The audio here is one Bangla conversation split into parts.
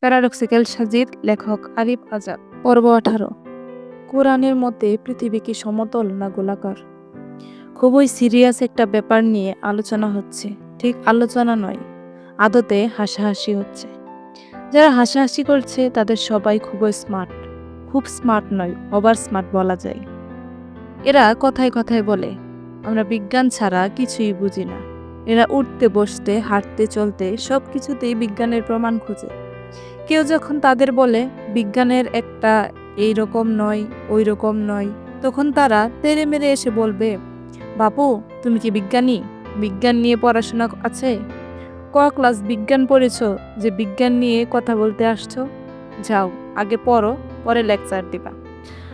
প্যারাডক্সিক্যাল সাজিদ, লেখক আরিফ আজাদ। পর্ব আঠারো। কোরআনের মতে পৃথিবী কি সমতল না গোলাকার? খুবই সিরিয়াস একটা ব্যাপার নিয়ে আলোচনা হচ্ছে। ঠিক আলোচনা নয়, আদতে হাসাহাসি হচ্ছে। যারা হাসাহাসি করছে, তাদের সবাই খুবই স্মার্ট। খুব স্মার্ট নয়, ওভার স্মার্ট বলা যায়। এরা কথায় কথায় বলে, আমরা বিজ্ঞান ছাড়া কিছুই বুঝি না। এরা উঠতে, বসতে, হাঁটতে, চলতে সব কিছুতেই বিজ্ঞানের প্রমাণ খুঁজে। কেউ যখন তাদের বলে, বিজ্ঞানের একটা এই রকম নয় ওই রকম নয়, তখন তারা তেরে মেরে এসে বলবে, বাপু, তুমি কি বিজ্ঞানী? বিজ্ঞান নিয়ে পড়াশোনা আছে? ক ক্লাস বিজ্ঞান পড়েছ যে বিজ্ঞান নিয়ে কথা বলতে আসছো? যাও, আগে পড়ো, পরে লেকচার দিবা।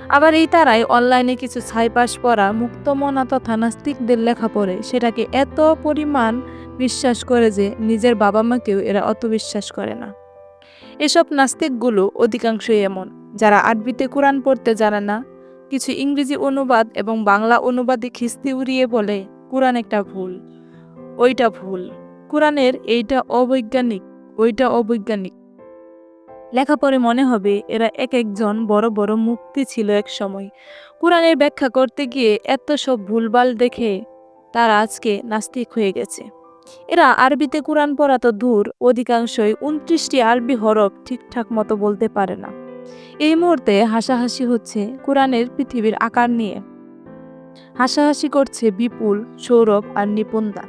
আবার এই তারাই অনলাইনে কিছু ছাইপাস পড়া মুক্তমনা তথা নাস্তিকদের লেখা পড়ে। সেটাকে এত পরিমাণ বিশ্বাস করে যে নিজের বাবা মাকেও এরা অত বিশ্বাস করে না। এসব নাস্তিকগুলো অধিকাংশই এমন, যারা আরবিতে কোরআন পড়তে জানে না, কিছু ইংরেজি অনুবাদ এবং বাংলা অনুবাদে খিস্তি উড়িয়ে বলে, কোরআন একটা ভুল, ওইটা ভুল, কোরআনের এইটা অবৈজ্ঞানিক, ওইটা অবৈজ্ঞানিক। লেখা পরে মনে হবে, এরা এক একজন বড় বড় মুক্তি ছিল এক সময়। কোরআনের ব্যাখ্যা করতে গিয়ে এত সব ভুলভাল দেখে তারা আজকে নাস্তিক হয়ে গেছে। এরা আরবিতে কোরআন পড়া তো দূর, অধিকাংশই উনত্রিশটি আরবি হরফ ঠিকঠাক মতো বলতে পারে না। এই মুহূর্তে হাসাহাসি হচ্ছে কোরআনের পৃথিবীর আকার নিয়ে। হাসাহাসি করছে বিপুল, সৌরভ আর নিপুণদা।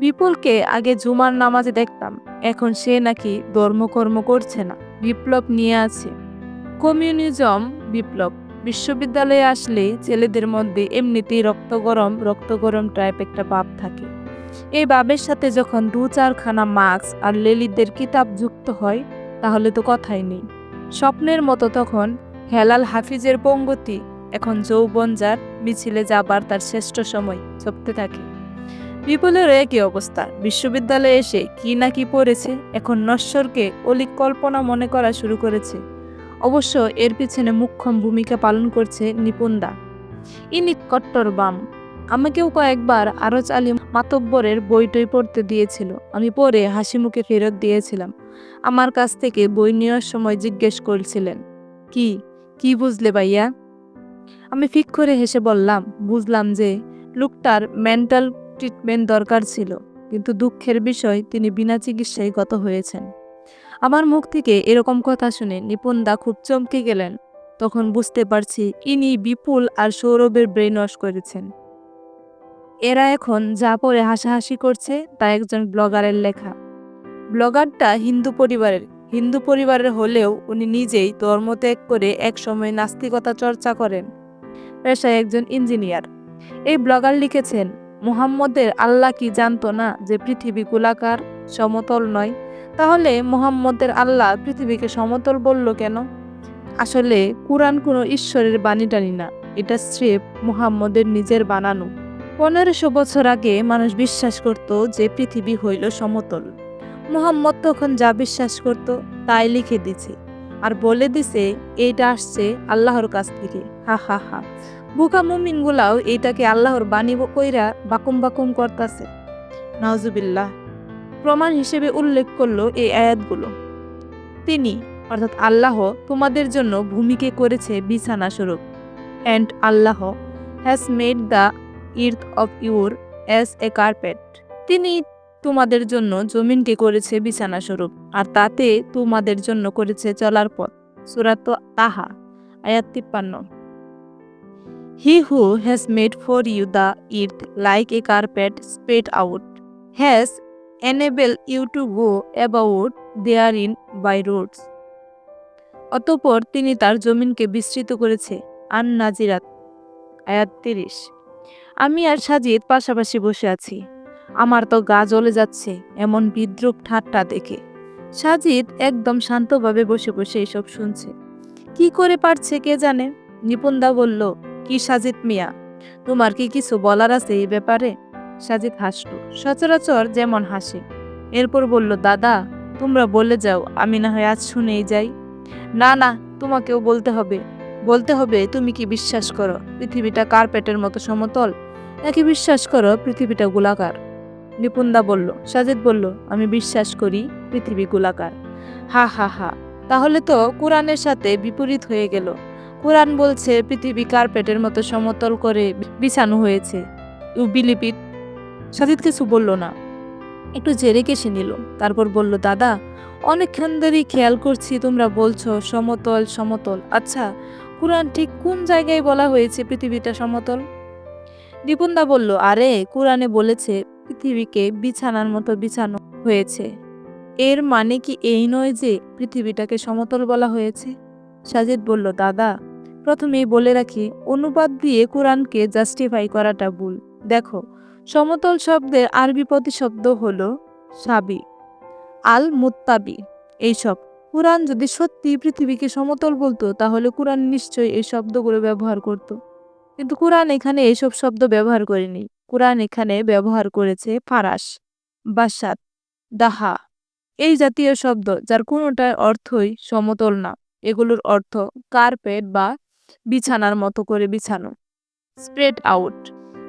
বিপুলকে আগে জুমার নামাজে দেখতাম, এখন সে নাকি ধর্মকর্ম করছে না, বিপ্লব নিয়ে আছে। কমিউনিজম বিপ্লব, বিশ্ববিদ্যালয়ে আসলে ছেলেদের মধ্যে এমনিতেই রক্ত গরম রক্ত গরম টাইপ একটা ভাব থাকে। এই ভাবের সাথে যখন দু চারখানা মাস্ক আর লেলিদের কিতাব যুক্ত হয়, তাহলে তো কথাই নেই। স্বপ্নের মতো তখন হেলাল হাফিজের পঙ্গতি এখন যৌবন যার মিছিলে যাবার তার শ্রেষ্ঠ সময় চপতে থাকে। বিপুলের একই অবস্থা, বিশ্ববিদ্যালয়ে এসে কি না কি পড়েছে, এখন নশ্বরকে অলিক কল্পনা মনে করা শুরু করেছে। অবশ্য এর পিছনে মুখ্যম ভূমিকা পালন করছে নিপুণদা। ইনি কট্টর বাম। আমাকেও কয়েকবার আরজ আলী মাতব্বরের বইটই পড়তে দিয়েছিল। আমি পরে হাসি মুখে ফেরত দিয়েছিলাম। আমার কাছ থেকে বই নেওয়ার সময় জিজ্ঞেস করছিলেন, কি কি বুঝলে ভাইয়া? আমি ফিক করে হেসে বললাম, বুঝলাম যে লোকটার মেন্টাল ট্রিটমেন্ট দরকার ছিল, কিন্তু দুঃখের বিষয় তিনি বিনা চিকিৎসায় গত হয়েছেন। আমার মুখ থেকে এরকম কথা শুনে নিপুণদা খুব চমকে গেলেন। তখন বুঝতে পারছি ইনি বিপুল আর সৌরভের ব্রেন ওয়াশ করেছেন। এরা এখন যা পরে হাসাহাসি করছে তা একজন ব্লগারের লেখা। ব্লগারটা হিন্দু পরিবারের। হিন্দু পরিবারের হলেও উনি নিজেই ধর্মত্যাগ করে একসময় নাস্তিকতা চর্চা করেন। পেশায় একজন ইঞ্জিনিয়ার। এই ব্লগার লিখেছেন, মুহাম্মদের আল্লাহ কি জানতো না যে পৃথিবী গোলাকার, সমতল নয়? তাহলে মুহাম্মদের আল্লাহ পৃথিবীকে সমতল বলল কেন? আসলে কোরআন কোনো ঈশ্বরের বাণী টানি না। এটা স্রেফ মুহাম্মদের নিজের বানানো। পনেরোশো বছর আগে মানুষ বিশ্বাস করত যে পৃথিবী হইল সমতল। মুহাম্মদ তখন যা বিশ্বাস করত, তাই লিখে দিছে। আর বলে দিছে, এইটা আসছে আল্লাহর কাছ থেকে। হা হা হা। বুকা মুমিনগুলাও এইটাকে আল্লাহর বাণী কইরা বাকুম বাকুম করতাছে। নওজুবিল্লাহ প্রমাণ হিসেবে উল্লেখ করল এই আয়াতগুলো। তিনি, অর্থাৎ আল্লাহ, তোমাদের জন্য ভূমিকে করেছে বিছানা স্বরূপ and Allah has made the earth of your as a carpet তিনি তোমাদের জন্য জমিনকে করেছে বিছানা স্বরূপ, আর তাতে তোমাদের জন্য করেছে চলার পথ। সুরাত তাহা, আয়াত তিপ্পান্ন। He who has made for you the earth like a carpet spread out has enable you to go about therein by roads অতপর তিনি তার জমিনকে বিস্তৃত করেছে, আন নাজিরাত, আয়াত তিরিশ। আমি আর সাজিদ পাশাপাশি বসে আছি। আমার তো গা জ্বলে যাচ্ছে এমন বিদ্রুপ ঠাট্টা দেখে। সাজিদ একদম শান্তভাবে বসে বসে এসব শুনছে। কি করে পারছে কে জানে? নিপুণদা বলল, কি সাজিদ মিয়া? তোমার কি কিছু বলার আছে এই ব্যাপারে? সাজিদ হাসল, সচরাচর যেমন হাসে। এরপর বলল, দাদা, তোমরা বলে যাও, আমি না হয় আজ শুনেই যাই। না না, তোমাকেও বলতে হবে। বলতে হবে, তুমি কি বিশ্বাস করো? পৃথিবীটা কার্পেটের মতো সমতল? নাকি বিশ্বাস করো, পৃথিবীটা গোলাকার। নিপুণদা বলল, সাজিদ বলল, আমি বিশ্বাস করি পৃথিবী গোলাকার। হা হা হা। তাহলে তো কোরআনের সাথে বিপরীত হয়ে গেল। কোরআন বলছে, পৃথিবী কার্পেটের মতো সমতল করে বিছানো হয়েছে। ইউ সাজিদ কিছু বলল না। একটু জেরে কেসে নিল। তারপর বলল, দাদা, অনেকক্ষণ ধরেই খেয়াল করছি তোমরা বলছো, সমতল সমতল। আচ্ছা কোরআন ঠিক কোন জায়গায় বলা হয়েছে পৃথিবীটা সমতল? দীপনদা বলল, আরে, কোরআনে বলেছে, পৃথিবীকে বিছানার মতো বিছানো হয়েছে। এর মানে কি এই নয় যে পৃথিবীটাকে সমতল বলা হয়েছে? সাজিদ বলল, দাদা, প্রথমেই বলে রাখি, অনুবাদ দিয়ে কোরআনকে জাস্টিফাই করাটা ভুল। দেখো, সমতল শব্দের আরবি প্রতিশব্দ হলো সাবি আল মুত্তাবি এইসব, কোরআন যদি সত্যি পৃথিবীকে সমতল বলতো, তাহলে কোরআন নিশ্চয়ই এই শব্দগুলো ব্যবহার করত। কিন্তু কোরআন এখানে এইসব শব্দ ব্যবহার করেনি। কোরআন এখানে ব্যবহার করেছে ফারাস বাসাত দাহা। এই জাতীয় শব্দ, যার কোনোটার অর্থই সমতল না, এগুলোর অর্থ কার্পেট বা বিছানার মতো করে বিছানো, স্প্রেড আউট।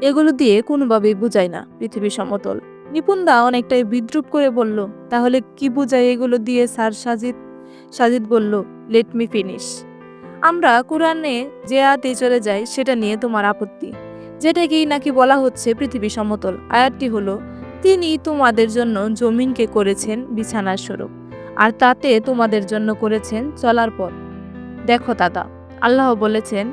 এগুলো দিয়ে কোনোভাবেই বোঝায় না পৃথিবী সমতল। নিপুণদা অনেকটাই বিদ্রুপ করে বলল, তাহলে কি বোঝায় এগুলো দিয়ে, স্যার সাজিদ? সাজিদ বলল লেট মি ফিনিশ আমরা কোরআনে যে আয়াতে চলে যাই, সেটা নিয়ে তোমার আপত্তি। যেটাকেই নাকি বলা হচ্ছে পৃথিবী সমতল। আয়াতটি হলো, তিনি তোমাদের জন্য জমিনকে করেছেন বিছানার স্বরূপ, আর তাতে তোমাদের জন্য করেছেন চলার পথ। দেখো দাদা, আল্লাহ বলেছেন,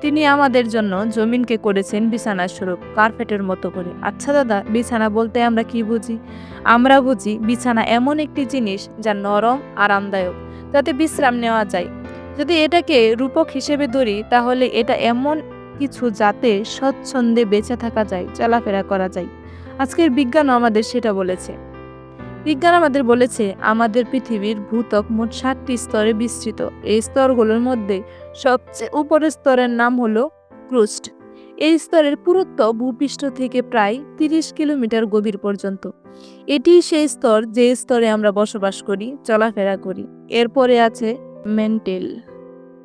তিনি আমাদের জন্য জমিনকে করেছেন বিছানার স্বরূপ, কার্পেটের মতো করে। আচ্ছা দাদা, বিছানা বলতে আমরা কি বুঝি? আমরা বুঝি বিছানা এমন একটি জিনিস যা নরম, আরামদায়ক, যাতে বিশ্রাম নেওয়া যায়। যদি এটাকে রূপক হিসেবে ধরি, তাহলে এটা এমন কিছু যাতে স্বচ্ছন্দে বেঁচে থাকা যায়, চলাফেরা করা যায়। আজকের বিজ্ঞান আমাদের সেটা বলেছে। বিজ্ঞান আমাদের বলেছে, আমাদের পৃথিবীর ভূতক মোট সাতটি স্তরে বিস্তৃত। এই স্তরগুলোর মধ্যে সবচেয়ে উপরের স্তরের নাম হলো ক্রুস্ট। এই স্তরের পুরুত্ব ভূপৃষ্ঠ থেকে প্রায় তিরিশ কিলোমিটার গভীর পর্যন্ত। এটি সেই স্তর যে স্তরে আমরা বসবাস করি, চলাফেরা করি। এরপরে আছে মেন্টেল।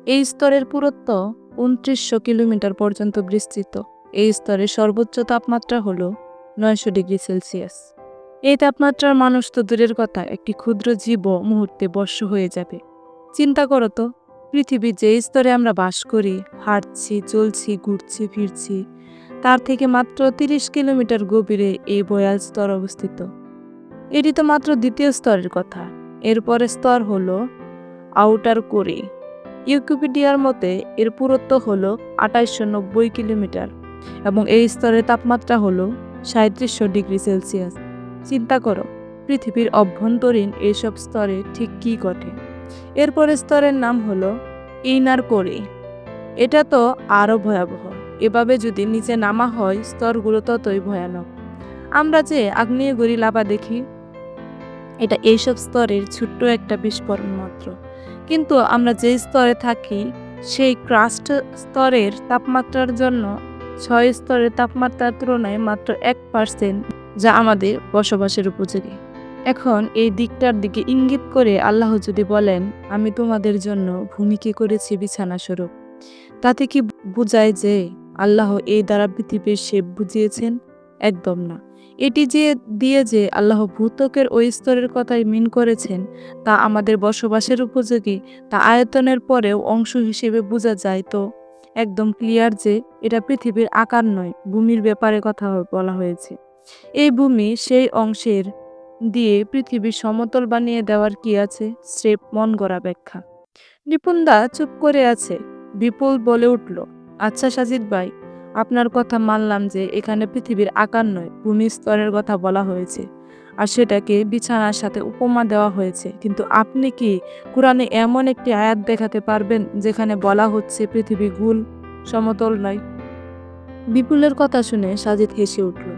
এই স্তরের পুরত্ব উনত্রিশশো কিলোমিটার পর্যন্ত বিস্তৃত। এই স্তরের সর্বোচ্চ তাপমাত্রা হল নয়শো ডিগ্রি সেলসিয়াস। এই তাপমাত্রার মানুষ তো দূরের কথা, একটি ক্ষুদ্র জীব মুহূর্তে বর্ষ হয়ে যাবে। চিন্তা করো তো পৃথিবীর যে স্তরে আমরা বাস করি, হাঁটছি, চলছি, ঘুরছি, ফিরছি, তার থেকে মাত্র তিরিশ কিলোমিটার গভীরে এই বয়াল স্তর অবস্থিত। এটি তো মাত্র দ্বিতীয় স্তরের কথা। এরপরে স্তর হলো আউটার কোরে। ইউকিপিডিয়ার মতে, এর পুরুত্ব হলো আঠাইশশো নব্বই কিলোমিটার এবং এই স্তরের তাপমাত্রা হলো সাঁত্রিশশো ডিগ্রি সেলসিয়াস। চিন্তা করো, পৃথিবীর অভ্যন্তরীণ এইসব স্তরে ঠিক কী ঘটে? এরপরের স্তরের নাম হলো ইনার কোরে। এটা তো আরও ভয়াবহ। এভাবে যদি নিচে নামা হয়, স্তরগুলো ততই ভয়ানক। আমরা যে আগ্নেয়গিরি লাভা দেখি, এটা এইসব স্তরের ছোট্ট একটা বিস্ফোরণ মাত্র। কিন্তু আমরা যে স্তরে থাকি, সেই ক্রাস্ট স্তরের তাপমাত্রার জন্য ছয় স্তরের তাপমাত্রার তুলনায় মাত্র এক পার্সেন্ট যা আমাদের বসবাসের উপযোগী। এখন এই দিকটার দিকে ইঙ্গিত করে আল্লাহ যদি বলেন, আমি তোমাদের জন্য ভূমিকে করেছি বিছানা স্বরূপ। তাতে কি বোঝায় যে আল্লাহ এই দ্বারা পৃথিবীর শেপ বুঝিয়েছেন? একদম না। এটি যে দিয়ে যে আল্লাহ ভূতকের ওই স্তরের কথাই মিন করেছেন, তা আমাদের বসবাসের উপযোগী, তা আয়তনের পরেও অংশ হিসেবে বোঝা যায় তো। একদম ক্লিয়ার যে এটা পৃথিবীর আকার নয়, ভূমির ব্যাপারে কথা বলা হয়েছে। এই ভূমি সেই অংশের দিয়ে পৃথিবীর সমতল বানিয়ে দেওয়ার কি আছে? স্রেফ মন গড়া ব্যাখ্যা। নিপুণদা চুপ করে আছে, বিপুল বলে উঠল আচ্ছা সাজিদ ভাই আপনার কথা মানলাম যে এখানে পৃথিবীর আকার নয়, ভূমি স্তরের কথা বলা হয়েছে। আর সেটাকে বিছানার সাথে উপমা দেওয়া হয়েছে। কিন্তু আপনি কি কোরআনে এমন একটি আয়াত দেখাতে পারবেন যেখানে বলা হচ্ছে পৃথিবী গুল, সমতল নয়? বিপুলের কথা শুনে সাজিদ হেসে উঠল।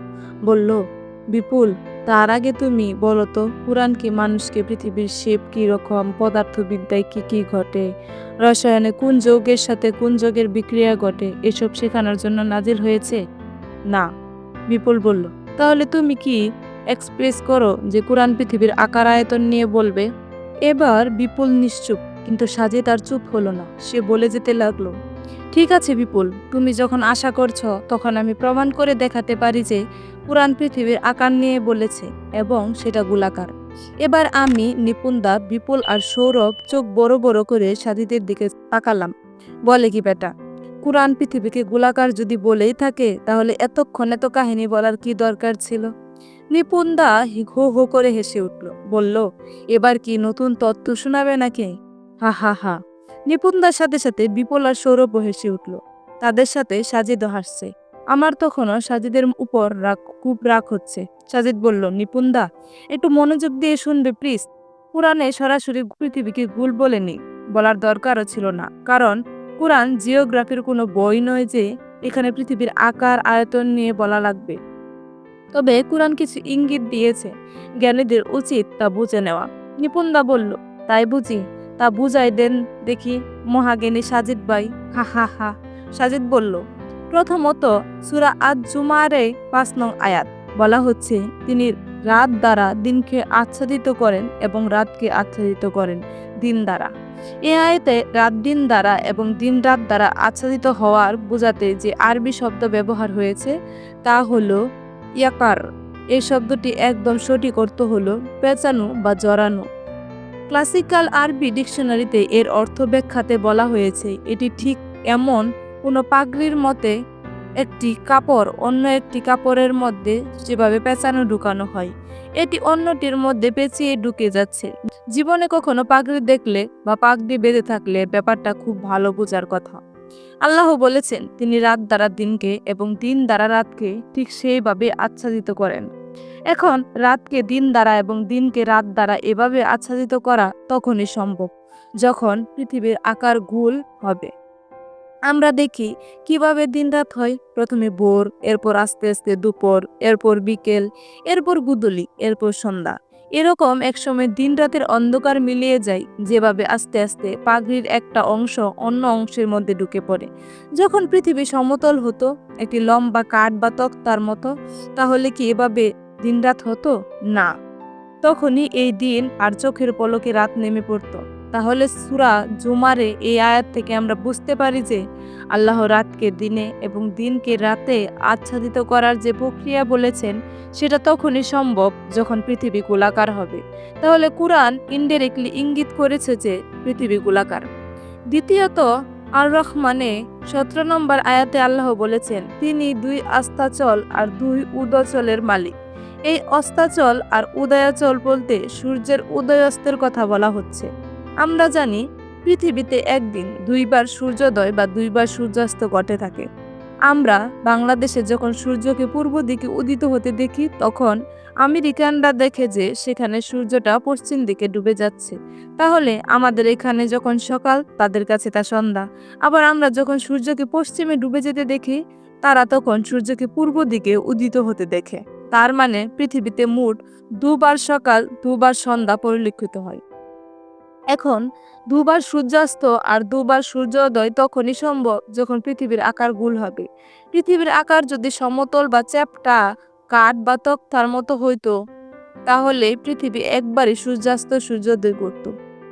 বলল, বিপুল তার আগে তুমি বলো তো কোরআন কি মানুষকে পৃথিবীর শেপ কি রকম, পদার্থবিদ্যায় কি কি ঘটে? রসায়নে কোন যৌগের সাথে কোন যৌগের বিক্রিয়া ঘটে? এসব শেখানোর জন্য নাজিল হয়েছে? না, বিপুল বলল। তাহলে তুমি কি এক্সপ্রেস করো যে কোরআন পৃথিবীর আকার আয়তন নিয়ে বলবে? এবার বিপুল নিশ্চুপ, কিন্তু সাজে তার চুপ হলো না। সে বলে যেতে লাগল, ঠিক আছে বিপুল, তুমি যখন আশা করছ, তখন আমি প্রমাণ করে দেখাতে পারি যে কোরআন পৃথিবীর আকার নিয়ে বলেছে এবং সেটা গোলাকার। এবার আমি নিপুণদা বিপুল আর সৌরভ চোখ বড় বড় করে সাজিদের দিকে তাকালাম। বলে কি বেটা কুরআন পৃথিবীকে গোলাকার যদি বলেই থাকে, তাহলে এতক্ষণ এত কাহিনী বলার কি দরকার ছিল? নিপুণদা হো হো করে হেসে উঠল, বলল, এবার কি নতুন তত্ত্ব শোনাবে নাকি? হা হা হা। নিপুণদার সাথে সাথে বিপুল আর সৌরভও হেসে উঠল। তাদের সাথে সাজিদও হাসছে। আমার তখনও সাজিদের উপর রাগ, খুব রাগ হচ্ছে। সাজিদ বলল নিপুণদা একটু মনোযোগ দিয়ে শুনবে, প্লিজ। কোরআনে সরাসরি পৃথিবীকে গুল বলেনি বলার দরকারও ছিল না। কারণ কোরআন জিওগ্রাফির কোনো বই নয় যে এখানে পৃথিবীর আকার, আয়তন নিয়ে বলা লাগবে। তবে কোরআন কিছু ইঙ্গিত দিয়েছে জ্ঞানীদের উচিত তা বুঝে নেওয়া। নিপুণদা বলল, তাই বুঝি, তা বুঝাই দেন দেখি মহাজ্ঞানী সাজিদ ভাই। হা হা হা। সাজিদ বলল প্রথমত সুরা আজ জুমারে পাঁচ নং আয়াত। বলা হচ্ছে, তিনি রাত দ্বারা দিনকে আচ্ছাদিত করেন এবং রাতকে আচ্ছাদিত করেন দিন দ্বারা। এ আয়তে রাত দিন দ্বারা এবং দিন রাত দ্বারা আচ্ছাদিত হওয়ার বোঝাতে যে আরবি শব্দ ব্যবহার হয়েছে, তা হল ইয়াকার। এই শব্দটি একদম সঠিক অর্থ হলো পেঁচানো বা জড়ানো। ক্লাসিক্যাল আরবি ডিকশনারিতে এর অর্থ ব্যাখ্যাতে বলা হয়েছে, এটি ঠিক এমন কোনো পাগড়ির মতে, একটি কাপড় অন্য একটি কাপড়ের মধ্যে যেভাবে পেঁচানো ঢুকানো হয়, এটি অন্যটির মধ্যে পেঁচিয়ে ঢুকে যাচ্ছে। জীবনে কখনো পাগড়ি দেখলে বা পাগড়ি বেঁধে থাকলে ব্যাপারটা খুব ভালো বোঝার কথা। আল্লাহ বলেছেন, তিনি রাত দ্বারা দিনকে এবং দিন দ্বারা রাতকে ঠিক সেইভাবে আচ্ছাদিত করেন। এখন রাতকে দিন দ্বারা এবং দিনকে রাত দ্বারা এভাবে আচ্ছাদিত করা তখনই সম্ভব, যখন পৃথিবীর আকার গুল হবে। আমরা দেখি কীভাবে দিন রাত হয়। প্রথমে ভোর, এরপর আস্তে আস্তে দুপুর, এরপর বিকেল, এরপর গুদলি, এরপর সন্ধ্যা। এরকম একসময় দিন রাতের অন্ধকার মিলিয়ে যায়, যেভাবে আস্তে আস্তে পাগড়ির একটা অংশ অন্য অংশের মধ্যে ঢুকে পড়ে। যখন পৃথিবী সমতল হতো, একটি লম্বা কাঠ বা তক্তার মতো, তাহলে কি এভাবে দিনরাত হতো? না। তখনই এই দিন আর চোখের পলকে রাত নেমে পড়তো। তাহলে সুরা জুমারে এই আয়াত থেকে আমরা বুঝতে পারি যে আল্লাহ রাতকে দিনে এবং দিনকে রাতে আচ্ছাদিত করার যে প্রক্রিয়া বলেছেন, সেটা তখনই সম্ভব যখন পৃথিবী গোলাকার হবে। তাহলে কোরআন ইনডাইরেক্টলি ইঙ্গিত করেছে যে পৃথিবী গোলাকার। দ্বিতীয়ত আর রহমানে সতেরো নম্বর আয়াতে আল্লাহ বলেছেন, তিনি দুই আস্তাচল আর দুই উদচলের মালিক। এই অস্তাচল আর উদয়াচল বলতে সূর্যের উদয়াস্তের কথা বলা হচ্ছে। আমরা জানি পৃথিবীতে একদিন দুইবার সূর্যোদয় বা দুইবার সূর্যাস্ত ঘটে থাকে। আমরা বাংলাদেশে যখন সূর্যকে পূর্ব দিকে উদিত হতে দেখি, তখন আমেরিকানরা দেখে যে সেখানে সূর্যটা পশ্চিম দিকে ডুবে যাচ্ছে। তাহলে আমাদের এখানে যখন সকাল, তাদের কাছে তা সন্ধ্যা। আবার আমরা যখন সূর্যকে পশ্চিমে ডুবে যেতে দেখি, তারা তখন সূর্যকে পূর্ব দিকে উদিত হতে দেখে। তার মানে পৃথিবীতে মোট দুবার সকাল, দুবার সন্ধ্যা পরিলক্ষিত হয়। এখন দুবার সূর্যাস্ত আর দুবার সূর্যোদয় তখনই সম্ভব যখন পৃথিবীর আকার গুল হবে। পৃথিবীর আকার যদি সমতল বা চ্যাপটা, কাঠ বা তক্তার মতো হইতো, তাহলে পৃথিবী একবারই সূর্যাস্ত, সূর্যোদয় করত।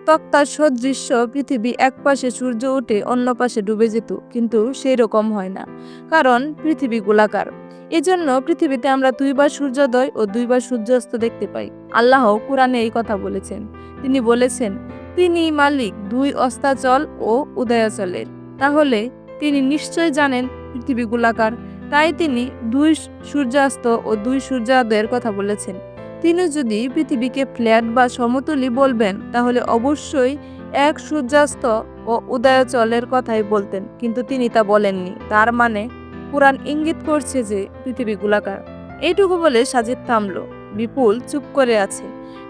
তক্তার সদৃশ্য পৃথিবী এক পাশে সূর্য উঠে অন্য পাশে ডুবে যেত, কিন্তু সেই রকম হয় না, কারণ পৃথিবী গোলাকার। এজন্য পৃথিবীতে আমরা দুইবার সূর্যোদয় ও দুইবার সূর্যাস্ত দেখতে পাই। আল্লাহ কোরআনে এই কথা বলেছেন। তিনি বলেছেন তিনি মালিক, দুই অস্তাচল ও উদয়াচলের। তাহলে তিনি নিশ্চয় জানেন পৃথিবী গোলাকার। তাই তিনি দুই সূর্যাস্ত ও দুই সূর্যোদয়ের কথা বলেছেন। তিনি যদি পৃথিবীকে ফ্ল্যাট বা সমতলই বলবেন, তাহলে অবশ্যই এক সূর্যাস্ত ও উদয়াচলের কথাই বলতেন, কিন্তু তিনি তা বলেননি। তার মানে কোরআন ইঙ্গিত করছে যে পৃথিবী গোলাকার। এইটুকু বলে সাজিদ থামলো। বিপুল চুপ করে আছে।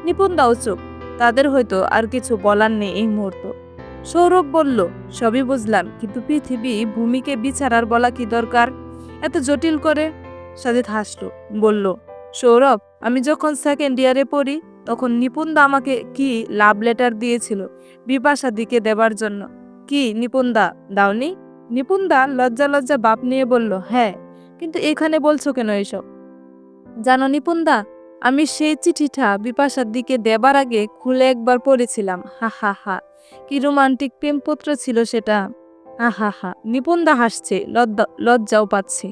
নিপুণ দাও চুপ। তাদের হয়তো আর কিছু বলার নেই এই মুহূর্ত। সৌরভ বলল, সবই বুঝলাম, কিন্তু পৃথিবী ভূমিকে বিচারার বলা কি দরকার? এত জটিল করে সাজিদ হাসলো, বলল, সৌরভ, আমি যখন সেকেন্ড ইয়ারে পড়ি, তখন নিপুণদা আমাকে কি লাভ লেটার দিয়েছিল বিপাশা দিকে দেবার জন্য? কি নিপুণদা দাওনি? নিপুণদা লজ্জা লজ্জা বাপ নিয়ে বলল হ্যাঁ কিন্তু এখানে বলছো কেন এসব? জানো নিপুণদা আমি সেই চিঠিটা বিপাশার দিকে দেবার আগে খুলে একবার পড়েছিলাম। হা হা হা। কি রোমান্টিক প্রেমপত্র ছিল সেটা। হা হা নিপুণদা হাসছে, লজ্জা, লজ্জাও পাচ্ছে।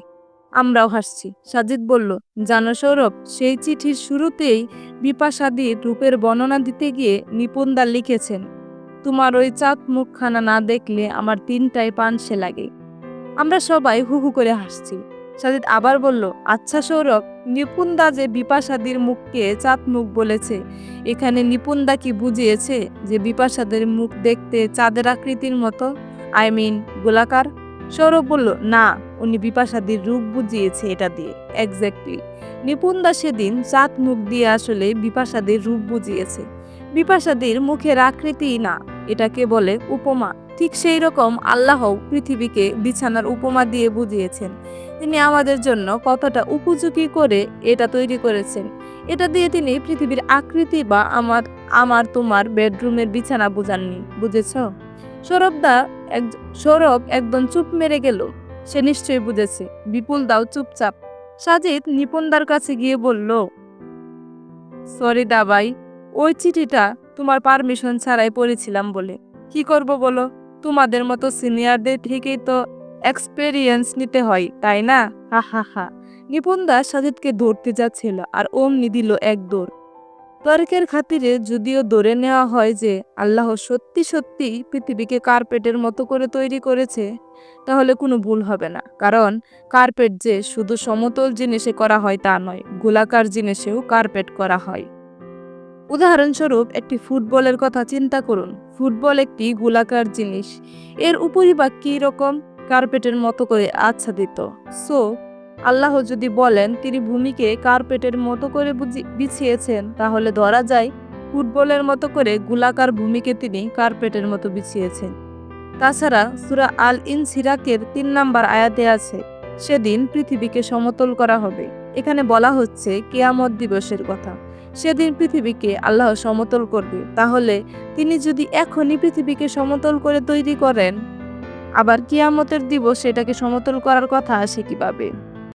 আমরাও হাসছি। সাজিদ বলল, জানো সৌরভ, সেই চিঠির শুরুতেই বিপাশাদির রূপের বর্ণনা দিতে গিয়ে নিপুণদার লিখেছেন, তোমার ওই চাঁদ মুখখানা না দেখলে আমার তিনটায় পানসে লাগে। আমরা সবাই হু হু করে হাসছি। সাজিদ আবার বলল আচ্ছা সৌরভ, নিপুণদা যে বিপাশাদির মুখকে চাঁদ মুখ বলেছে, এখানে নিপুণদা কি বুঝিয়েছে যে বিপাশাদের মুখ দেখতে চাঁদের আকৃতির মতো? আই মিন গোলাকার? সৌরভ বলল, না, উনি বিপাশাদির রূপ বুঝিয়েছে এটা দিয়ে এক্স্যাক্টলি নিপুণদা সেদিন চাঁদ মুখ দিয়ে আসলে বিপাশাদির রূপ বুঝিয়েছে। বিপাশাদির মুখের আকৃতি না, এটাকে বলে উপমা। ঠিক সেই রকম আল্লাহ পৃথিবীকে বিছানার উপমা দিয়ে বুঝিয়েছেন। তিনি আমাদের জন্য কতটা উপযোগী করে এটা তৈরি করেছেন। এটা দিয়ে তিনি পৃথিবীর আকৃতি বা আমার আমার তোমার বেডরুমের বিছানা বুঝাননি, বুঝেছ? সৌরভদা এক, সৌরভ একদম চুপ মেরে গেল। সে নিশ্চয়ই বুঝেছে। বিপুল দাও চুপচাপ। সাজিদ নিপুণদার কাছে গিয়ে বলল, সরি দা দাবাই ওই চিঠিটা তোমার পারমিশন ছাড়াই পড়েছিলাম বলে। কি করব বলো? তোমাদের মতো সিনিয়রদের ঠিকই তো এক্সপেরিয়েন্স নিতে হয়, তাই না? হা হা হা। নিপুণদা সাজিদকে ধরতে যাচ্ছিল আর অমনি দিল এক দৌড়। তর্কের খাতিরে যদিও ধরে নেওয়া হয় যে আল্লাহ সত্যি সত্যি পৃথিবীকে কার্পেটের মতো করে তৈরি করেছে, তাহলে কোনো ভুল হবে না। কারণ কার্পেট যে শুধু সমতল জিনিসে করা হয় তা নয়, গোলাকার জিনিসেও কার্পেট করা হয়। উদাহরণস্বরূপ একটি ফুটবলের কথা চিন্তা করুন। ফুটবল একটি গোলাকার জিনিস। এর উপরিভাগ কী রকম? কার্পেটের মতো করে আচ্ছাদিত সো, আল্লাহ যদি বলেন তিনি ভূমিকে কার্পেটের মতো করে বিছিয়েছেন, তাহলে ধরা যায় ফুটবলের মতো করে গোলাকার ভূমিকে তিনি কার্পেটের মতো বিছিয়েছেন। তাছাড়া সুরা আল ইন সিরাকের তিন নাম্বার আয়াতে আছে, সেদিন পৃথিবীকে সমতল করা হবে। এখানে বলা হচ্ছে কেয়ামত দিবসের কথা। সেদিন পৃথিবীকে আল্লাহ সমতল করবে। তাহলে তিনি যদি এখনই পৃথিবীকে সমতল করে তৈরি করেন আবার কিয়ামতের দিবস সেটাকে সমতল করার কথা আসে কীভাবে?